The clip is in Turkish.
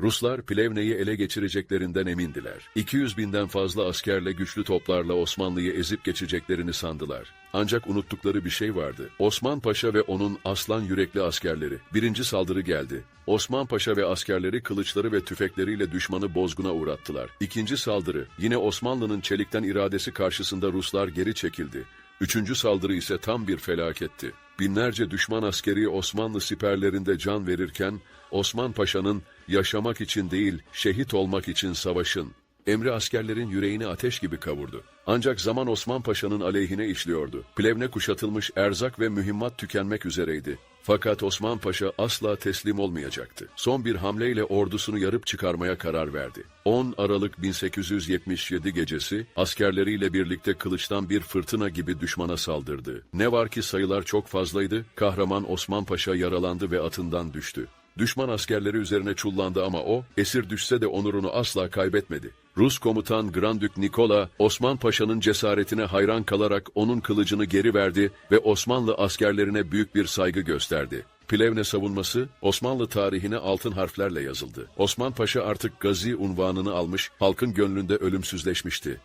Ruslar Plevne'yi ele geçireceklerinden emindiler. 200 binden fazla askerle güçlü toplarla Osmanlı'yı ezip geçeceklerini sandılar. Ancak unuttukları bir şey vardı. Osman Paşa ve onun aslan yürekli askerleri. Birinci saldırı geldi. Osman Paşa ve askerleri kılıçları ve tüfekleriyle düşmanı bozguna uğrattılar. İkinci saldırı, yine Osmanlı'nın çelikten iradesi karşısında Ruslar geri çekildi. Üçüncü saldırı ise tam bir felaketti. Binlerce düşman askeri Osmanlı siperlerinde can verirken, Osman Paşa'nın yaşamak için değil, şehit olmak için savaşın. Emri askerlerin yüreğini ateş gibi kavurdu. Ancak zaman Osman Paşa'nın aleyhine işliyordu. Plevne kuşatılmış erzak ve mühimmat tükenmek üzereydi. Fakat Osman Paşa asla teslim olmayacaktı. Son bir hamleyle ordusunu yarıp çıkarmaya karar verdi. 10 Aralık 1877 gecesi askerleriyle birlikte kılıçtan bir fırtına gibi düşmana saldırdı. Ne var ki sayılar çok fazlaydı, kahraman Osman Paşa yaralandı ve atından düştü. Düşman askerleri üzerine çullandı ama o, esir düşse de onurunu asla kaybetmedi. Rus komutan Grandük Nikola, Osman Paşa'nın cesaretine hayran kalarak onun kılıcını geri verdi ve Osmanlı askerlerine büyük bir saygı gösterdi. Plevne savunması Osmanlı tarihine altın harflerle yazıldı. Osman Paşa artık gazi unvanını almış, halkın gönlünde ölümsüzleşmişti.